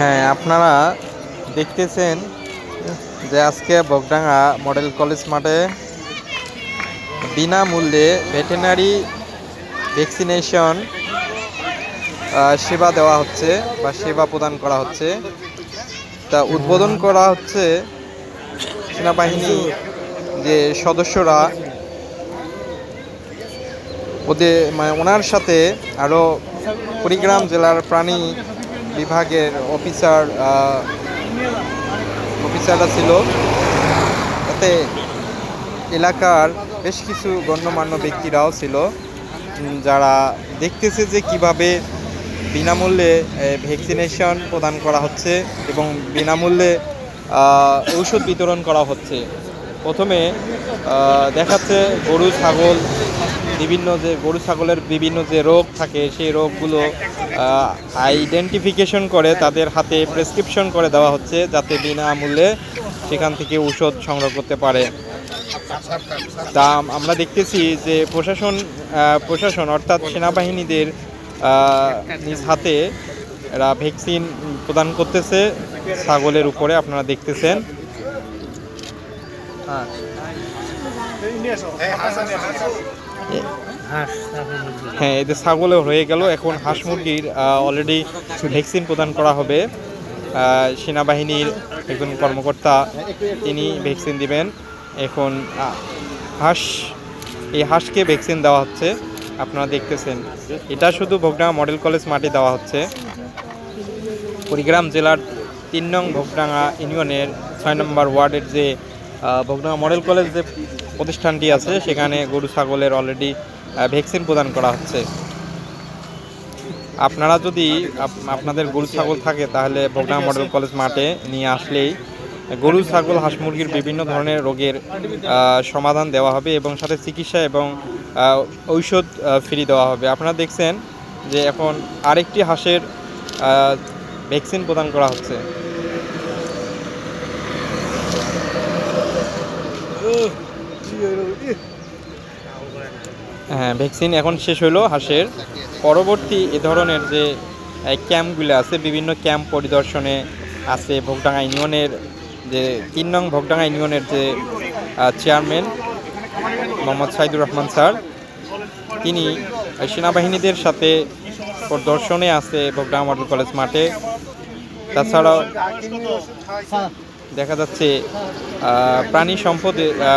হ্যাঁ আপনারা দেখতেছেন যে আজকে বগডাঙ্গা মডেল কলেজ মাঠে বিনামূল্যে ভেটেনারি ভ্যাকসিনেশন সেবা দেওয়া হচ্ছে বা সেবা প্রদান করা হচ্ছে। তা উদ্বোধন করা হচ্ছে সেনাবাহিনী যে সদস্যরা, ওদের মানে ওনার সাথে আরও কুড়িগ্রাম জেলার প্রাণী বিভাগের অফিসার অফিসাররা ছিল। তাতে এলাকার বেশ কিছু গণ্যমান্য ব্যক্তিরাও ছিল যারা দেখতেছে যে কীভাবে বিনামূল্যে ভ্যাকসিনেশন প্রদান করা হচ্ছে এবং বিনামূল্যে ঔষধ বিতরণ করা হচ্ছে। প্রথমে দেখাচ্ছে গরু, ছাগল বিভিন্ন যে গরু ছাগলের বিভিন্ন যে রোগ থাকে সেই রোগগুলো আইডেন্টিফিকেশন করে তাদের হাতে প্রেসক্রিপশন করে দেওয়া হচ্ছে যাতে বিনামূল্যে সেখান থেকে ঔষধ সংগ্রহ করতে পারে। তা আমরা দেখতেছি যে প্রশাসন প্রশাসন অর্থাৎ সেনাবাহিনীদের নিজ হাতে এরা ভ্যাকসিন প্রদান করতেছে ছাগলের উপরে আপনারা দেখতেছেন। হ্যাঁ। হ্যাঁ এতে ছাগলে হয়ে গেল। এখন হাঁস মুরগির অলরেডি ভ্যাকসিন প্রদান করা হবে। সেনাবাহিনীর একজন কর্মকর্তা, তিনি ভ্যাকসিন দিবেন। এখন হাঁস, এই হাঁসকে ভ্যাকসিন দেওয়া হচ্ছে। আপনারা দেখতেছেন, এটা শুধু ভোগডাঙ্গা মডেল কলেজ মাঠে দেওয়া হচ্ছে। কুড়িগ্রাম জেলার তিন নং ভোগডাঙ্গা ইউনিয়নের ছয় নম্বর ওয়ার্ডের যে ভোগডাঙ্গা মডেল কলেজ যে প্রতিষ্ঠানটি আছে, সেখানে গরু, ছাগলের অলরেডি ভ্যাকসিন প্রদান করা হচ্ছে। আপনারা যদি আপ- আপনাদের গরু, ছাগল থাকে, তাহলে ভোগডাঙ্গা মডেল কলেজ মাঠে নিয়ে আসলেই গরু, ছাগল, হাঁস, মুরগির বিভিন্ন ধরনের রোগের সমাধান দেওয়া হবে এবং সাথে চিকিৎসা এবং ঔষধ ফ্রি দেওয়া হবে। আপনারা দেখছেন যে এখন আরেকটি হাঁসের ভ্যাকসিন প্রদান করা হচ্ছে। হ্যাঁ ভ্যাকসিন এখন শেষ হলো হাঁসের। পরবর্তী এ ধরনের যে ক্যাম্পগুলো আছে, বিভিন্ন ক্যাম্প পরিদর্শনে আছে, ভোগডাঙ্গা ইউনিয়নের যে, তিন নং ভোগডাঙ্গা ইউনিয়নের যে চেয়ারম্যান মোহাম্মদ সাইদুর রহমান স্যার, তিনি সেনাবাহিনীদের সাথে পরিদর্শনে আছে ভোগডাঙ্গা মডেল কলেজ মাঠে। তাছাড়াও দেখা যাচ্ছে প্রাণী সম্পদ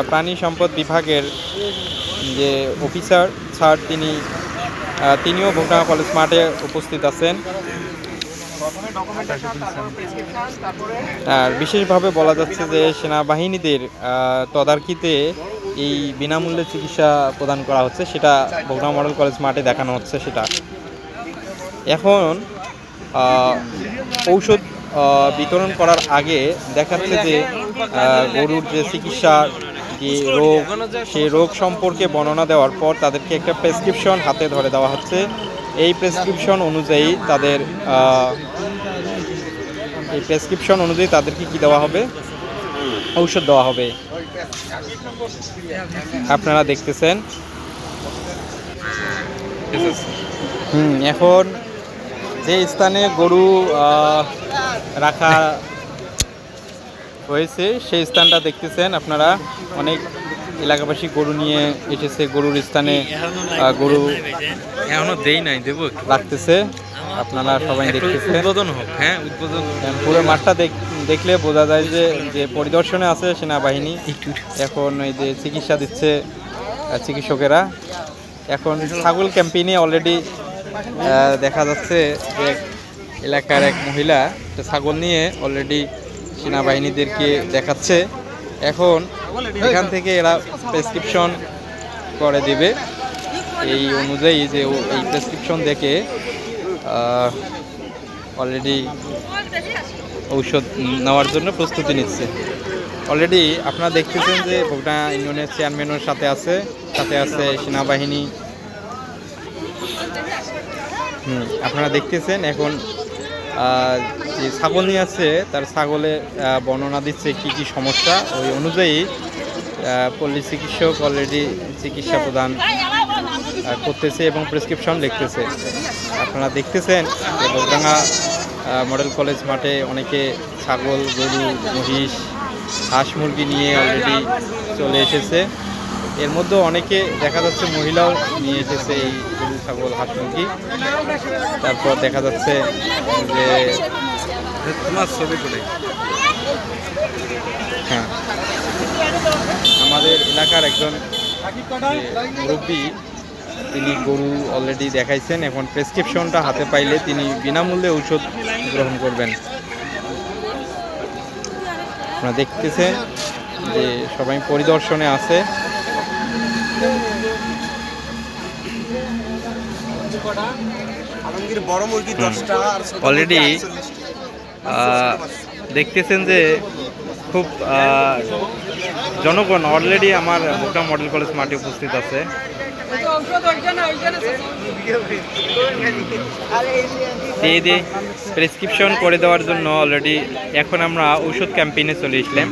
প্রাণী সম্পদ বিভাগের যে অফিসার, স্যার, তিনি তিনিও ভোগডাঙ্গা কলেজ মাঠে উপস্থিত আছেন। আর বিশেষভাবে বলা যাচ্ছে যে সেনাবাহিনীদের তদারকিতে এই বিনামূল্যে চিকিৎসা প্রদান করা হচ্ছে, সেটা বগুড়া মডেল কলেজ মাঠে দেখানো হচ্ছে সেটা। এখন ঔষধ বিতরণ করার আগে দেখাচ্ছে যে গরুর যে চিকিৎসা, যে রোগ, সেই রোগ সম্পর্কে বর্ণনা দেওয়ার পর তাদেরকে একটা প্রেসক্রিপশন হাতে ধরে দেওয়া হচ্ছে। এই প্রেসক্রিপশন অনুযায়ী তাদের এই প্রেসক্রিপশন অনুযায়ী তাদেরকে কি দেওয়া হবে? ঔষধ দেওয়া হবে। আপনারা দেখতেছেন। হুম, এখন যে স্থানে গরু রাখা হয়েছে। সেই স্থানটা দেখতেছেন আপনারা। অনেক এলাকাবাসী গরু নিয়ে এসেছে গরুর স্থানে গরু এখনও দেই নাই দেবো রাখতেছে। আপনারা সবাই দেখতেছেন। উদ্বোধন হোক হ্যাঁ উদ্বোধন পুরো মাঠটা দেখ- দেখলে বোঝা যায় যে যে পরিদর্শনে আছে সেনাবাহিনী। এখন এই যে চিকিৎসা দিচ্ছে চিকিৎসকেরা। এখন ছাগল ক্যাম্পেইনে অলরেডি দেখা যাচ্ছে যে এলাকার এক মহিলা একটা ছাগল নিয়ে অলরেডি সেনাবাহিনীদেরকে দেখাচ্ছে। এখন এখান থেকে এরা প্রেসক্রিপশন করে দেবে। এই অনুযায়ী যে এই প্রেসক্রিপশন দেখে অলরেডি ঔষধ নেওয়ার জন্য প্রস্তুতি নিচ্ছে। অলরেডি আপনারা দেখতেছেন যে ভোগটা ইউনিয়নের চেয়ারম্যানের সাথে আছে সাথে আছে সেনাবাহিনী। হুম, আপনারা দেখতেছেন এখন যে ছাগল নিয়ে আছে তার ছাগলে বর্ণনা দিচ্ছে কি কি সমস্যা। ওই অনুযায়ী পল্লী চিকিৎসক অলরেডি চিকিৎসা প্রদান করতেছে এবং প্রেসক্রিপশন লিখতেছে। আপনারা দেখতেছেন যে বগডাঙ্গা মডেল কলেজ মাঠে অনেকে ছাগল গরু মহিষ হাঁস মুরগি নিয়ে অলরেডি চলে এসেছে। এর মধ্যে অনেকে দেখা যাচ্ছে মহিলাও নিয়ে এসেছে এই ছাগল হাঁস মুরগি। তারপর দেখা যাচ্ছে যে তোমার ছবি করে হ্যাঁ। আমাদের এলাকার একজন মুরব্বী তিনি গরু অলরেডি দেখাইছেন এখন প্রেসক্রিপশনটা হাতে পাইলে তিনি বিনামূল্যে ঔষধ গ্রহণ করবেন। আপনারা দেখতেছেন যে সবাই পরিদর্শনে আছে। আহ, দেখতেছেন যে খুব জনগণ অলরেডি আমার বোকা মডেল কলেজ মাঠে উপস্থিত আছে। দিয়ে প্রেসক্রিপশন করে দেওয়ার জন্য অলরেডি এখন আমরা ঔষধ ক্যাম্পেইনে চলে আসলাম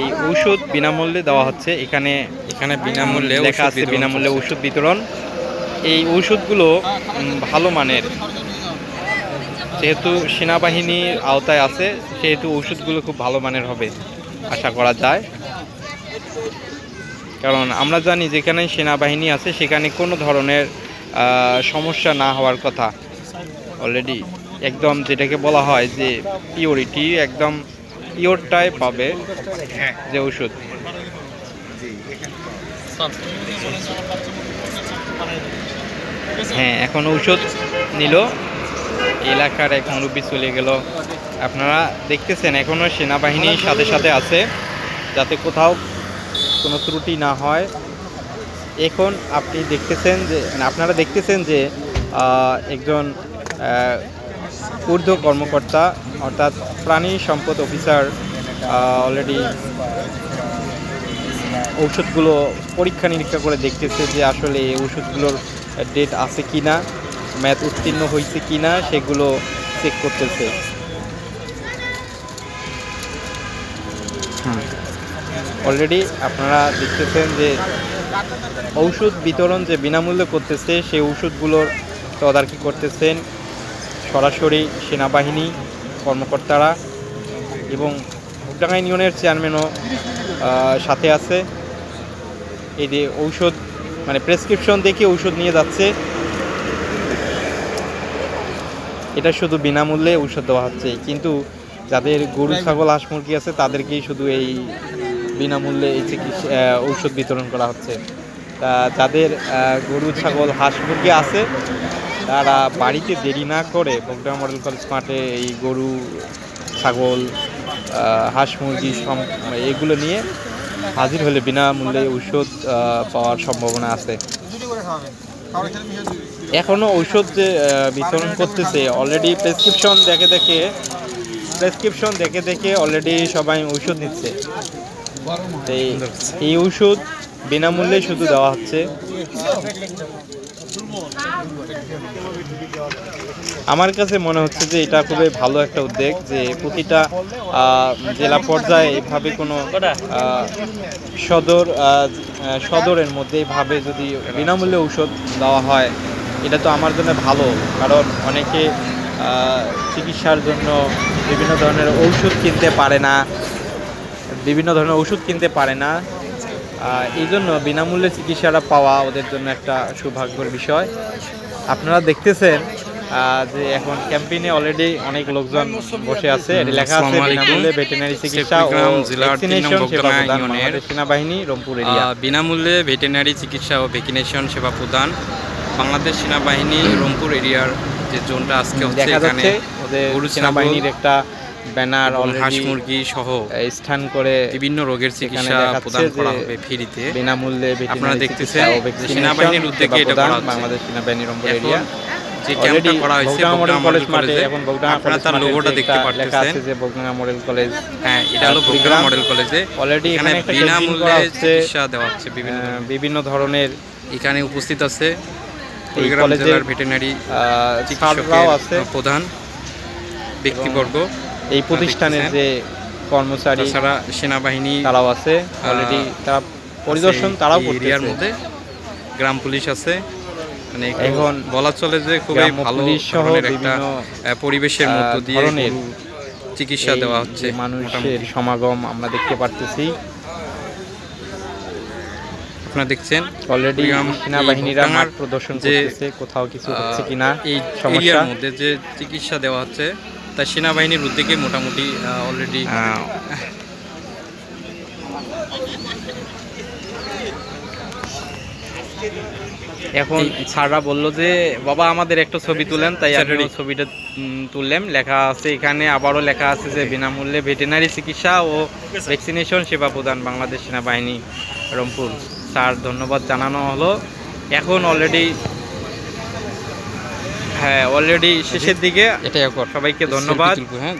এই ঔষধ বিনামূল্যে দেওয়া হচ্ছে। এখানে এখানে বিনামূল্যে লেখা আছে বিনামূল্যে ওষুধ বিতরণ। এই ঔষধগুলো ভালো মানের। যেহেতু সেনাবাহিনীর আওতায় আছে, সেহেতু ওষুধগুলো খুব ভালো মানের হবে, আশা করা যায়। কারণ আমরা জানি যেখানে সেনাবাহিনী আছে, সেখানে কোনো ধরনের সমস্যা না হওয়ার কথা। অলরেডি একদম যেটাকে বলা হয় যে পিওরিটি একদম পিওরটাই পাবে যে ওষুধ হ্যাঁ এখন ঔষধ নিল। এলাকার এক মুরব্বী চলে গেল। আপনারা দেখতেছেন এখনও সেনাবাহিনীর সাথে সাথে আছে, যাতে কোথাও কোনো ত্রুটি না হয়। এখন আপনি দেখতেছেন যে মানে আপনারা দেখতেছেন যে একজন ঊর্ধ্ব কর্মকর্তা, অর্থাৎ প্রাণী সম্পদ অফিসার অলরেডি ঔষধগুলো পরীক্ষা নিরীক্ষা করে দেখতেছে যে আসলে এই ওষুধগুলোর ডেট আছে কি না ম্যাথ উত্তীর্ণ হয়েছে কি না সেগুলো চেক করতেছে। অলরেডি আপনারা দেখতেছেন যে ঔষধ বিতরণ যে বিনামূল্যে করতেছে সেই ঔষধগুলোর তদারকি করতেছেন সরাসরি সেনাবাহিনী কর্মকর্তারা এবং ভুটডাঙ্গা ইউনিয়নের চেয়ারম্যানও সাথে আছে। এই যে ঔষধ মানে প্রেসক্রিপশন দেখে ওষুধ নিয়ে যাচ্ছে। এটা শুধু বিনামূল্যে ঔষধ দেওয়া হচ্ছে, কিন্তু যাদের গরু, ছাগল, হাঁস, মুরগি আছে, তাদেরকেই শুধু এই বিনামূল্যে এই চিকিৎসা ঔষধ বিতরণ করা হচ্ছে। তা যাদের গরু, ছাগল, হাঁস, মুরগি আছে, তারা বাড়িতে দেরি না করে বগডা মডেল কলেজ মাঠে এই গরু, ছাগল হাঁস, মুরগি এগুলো নিয়ে হাজির হলে বিনামূল্যে ঔষধ পাওয়ার সম্ভাবনা আছে। এখনও ঔষধ যে বিতরণ করতেছে অলরেডি প্রেসক্রিপশন দেখে দেখে প্রেসক্রিপশন দেখে দেখে অলরেডি সবাই ঔষধ নিচ্ছে। এই ঔষধ বিনামূল্যে শুধু দেওয়া হচ্ছে। আমার কাছে মনে হচ্ছে যে এটা খুবই ভালো একটা উদ্যোগ যে প্রতিটা জেলা পর্যায়ে এভাবে কোনো সদর সদরের মধ্যে এইভাবে যদি বিনামূল্যে ঔষধ দেওয়া হয়, এটা তো আমার জন্য ভালো। কারণ অনেকে চিকিৎসার জন্য বিভিন্ন ধরনের ঔষধ কিনতে পারে না, বিভিন্ন ধরনের ওষুধ কিনতে পারে না। এই জন্য বিনামূল্যে চিকিৎসাটা পাওয়া ওদের জন্য একটা সৌভাগ্যের বিষয়। আপনারা দেখতেছেন যে এখন ক্যাম্পেইনে অলরেডি অনেক লোকজন বসে আছে। এটি লেখা আছে বিনামূল্যে ভেটেনারি চিকিৎসা ও ভ্যাকসিনেশন সেবা প্রদান সেনাবাহিনী রংপুর এরিয়া। বিনামূল্যে ভেটেরিনারি চিকিৎসা ও ভ্যাকসিনেশন সেবা প্রদান বাংলাদেশ সেনাবাহিনী রংপুর এরিয়ার যে জোনটা আজকে হচ্ছে এখানে ওদের সেনাবাহিনীর একটা ব্যানার হাঁস মুরগি সহ স্থান করে বিভিন্ন রোগের চিকিৎসা প্রদান করা হবে ফ্রিতে বিনামূল্যে আপনারা দেখতেছেন সেনাবাহিনীর উদ্যোগে এটা করা হচ্ছে। বাংলাদেশ সেনাবাহিনী রংপুর এরিয়া যে ক্যাম্পটা করা হয়েছে বগডাঙ্গা মডেল কলেজ কলেজে এখন বগডাঙ্গা আপনারা তার লোগোটা দেখতে একটা লেখা পারতেছেন আছে যে বগডাঙ্গা মডেল কলেজ হ্যাঁ এটা হলো। মডেল কলেজে অলরেডি এখানে বিনামূল্যে চিকিৎসা দেওয়া হচ্ছে বিভিন্ন বিভিন্ন ধরনের এখানে উপস্থিত আছে কুড়িগ্রাম জেলার ভেটেরিনারি আছে প্রধান ব্যক্তিবর্গ এই প্রতিষ্ঠানের যে কর্মচারী তাছাড়া সেনাবাহিনী তারাও আছে অলরেডি তারা পরিদর্শন তারাও এরিয়ার মধ্যে। গ্রাম পুলিশ আছে। মানে এখন বলা চলে যে খুবই ভালো সহ একটা পরিবেশের মধ্য দিয়ে চিকিৎসা দেওয়া হচ্ছে মানুষের সমাগম আমরা দেখতে পারতেছি। আপনারা দেখছেন অলরেডি সেনাবাহিনীরা মাঠ প্রদর্শন করতেছে কোথাও কিছু হচ্ছে কিনা এই সমস্যা। এরিয়ার মধ্যে যে চিকিৎসা দেওয়া হচ্ছে তা সেনাবাহিনীর উদ্যোগে মোটামুটি অলরেডি এখন স্যাররা বলল যে বাবা আমাদের একটা ছবি তুলেন। তাই আমি Saturday. ছবিটা তুললাম। লেখা আছে এখানে আবারও লেখা আছে যে বিনামূল্যে ভেটেনারি চিকিৎসা ও ভ্যাকসিনেশন সেবা প্রদান বাংলাদেশ সেনাবাহিনী রংপুর। স্যার ধন্যবাদ জানানো হলো। এখন অলরেডি হ্যাঁ অলরেডি শেষের দিকে এটাই কর সবাইকে ধন্যবাদ। হ্যাঁ।